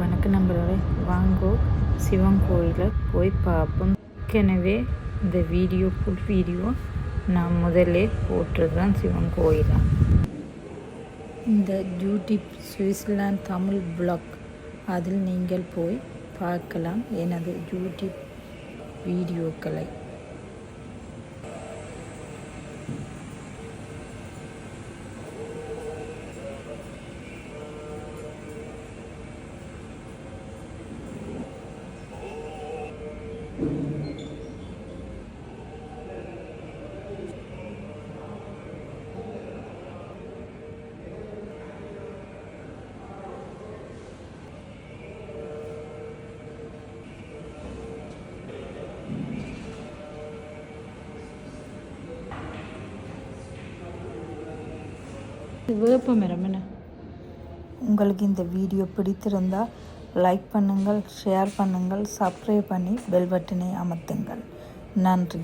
வணக்கம் நம்மளோட வாங்கோ சிவன் கோயிலை போய் பார்ப்போம். ஏற்கனவே இந்த வீடியோ ஃபுல் வீடியோ நான் முதல்ல போட்டுருதான் சிவன் கோயிலாக இந்த யூடியூப் சுவிட்சர்லாந்து தமிழ் பிளாக் அதில் நீங்கள் போய் பார்க்கலாம் எனது யூடியூப் வீடியோக்களை. வேப்ப மரம் என்ன உங்களுக்கு இந்த வீடியோ பிடித்திருந்தால் லைக் பண்ணுங்கள் ஷேர் பண்ணுங்கள் சப்ஸ்கிரைப் பண்ணி பெல் பட்டனை அமர்த்துங்கள். நன்றி.